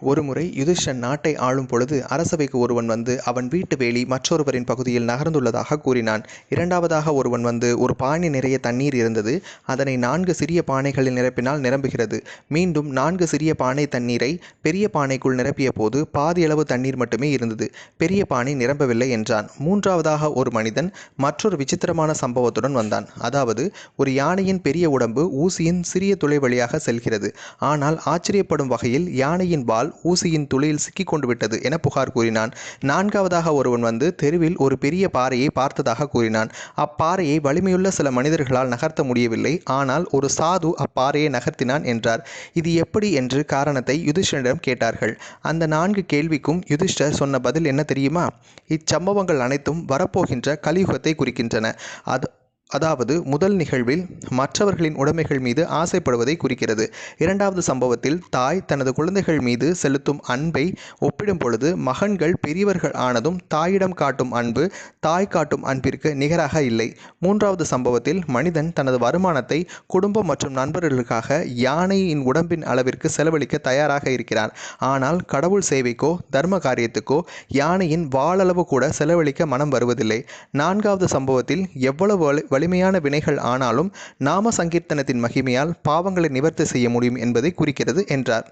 ஒருமுறை யுதிஷ்டன் நாட்டை ஆளும் பொழுது அரசவைக்கு ஒருவன் வந்து அவன் வீட்டு வேலி மற்றொருவரின் பகுதியில் நகர்ந்துள்ளதாக கூறினான். இரண்டாவதாக ஒருவன் வந்து ஒரு பானை நிறைய தண்ணீர் இருந்தது. அதனை நான்கு சிறிய பானைகளில் நிரப்பினால் நிரம்புகிறது. மீண்டும் நான்கு சிறிய பானை தண்ணீரை பெரிய பானைக்குள் நிரப்பிய போது பாதியளவு தண்ணீர் மட்டுமே இருந்தது. பெரிய பானை நிரம்பவில்லை என்றான். மூன்றாவதாக ஒரு மனிதன் மற்றொரு விசித்திரமான சம்பவத்துடன் வந்தான். அதாவது ஒரு யானையின் பெரிய உடம்பு ஊசியின் சிறிய துளை வழியாக செல்கிறது. ஆனால் ஆச்சரியப்படும் வகையில் யானையின் வால் ஊசியின் துளையில் சிக்கிக் கொண்டு விட்டது என புகார் கூறினான். நான்காவதாக ஒருவன் வந்து தெருவில் ஒரு பெரிய பாறையை பார்த்ததாக கூறினான். அப்பாறையை வலிமையுள்ள சில மனிதர்களால் நகர்த்த முடியவில்லை. ஆனால் ஒரு சாது அப்பாறையை நகர்த்தினான் என்றார். இது எப்படி என்று காரணத்தை யுதிஷ்டரிடம் கேட்டார்கள். அந்த நான்கு கேள்விக்கும் யுதிஷ்டர் சொன்ன பதில் என்ன தெரியுமா? இச்சம்பவங்கள் அனைத்தும் வரப்போகின்ற கலியுகத்தை குறிக்கின்றன. அது அதாவது முதல் நிகழ்வில் மற்றவர்களின் உடைமைகள் மீது ஆசைப்படுவதை குறிக்கிறது. இரண்டாவது சம்பவத்தில் தாய் தனது குழந்தைகள் மீது செலுத்தும் அன்பை ஒப்பிடும் பொழுது மகன்கள் பெரியவர்கள் ஆனதும் தாயிடம் காட்டும் அன்பு தாய் காட்டும் அன்பிற்கு நிகராக இல்லை. மூன்றாவது சம்பவத்தில் மனிதன் தனது வருமானத்தை குடும்பம் மற்றும் நண்பர்களுக்காக யானையின் உடம்பின் அளவிற்கு செலவழிக்க தயாராக இருக்கிறார். ஆனால் கடவுள் சேவைக்கோ தர்ம காரியத்துக்கோ யானையின் வாளளவு கூட செலவழிக்க மனம் வருவதில்லை. நான்காவது சம்பவத்தில் எவ்வளவு வலிமையான வினைகள் ஆனாலும் நாம சங்கீர்த்தனத்தின் மகிமையால் பாவங்களை நிவர்த்தி செய்ய முடியும் என்பதை குறிக்கிறது என்றார்.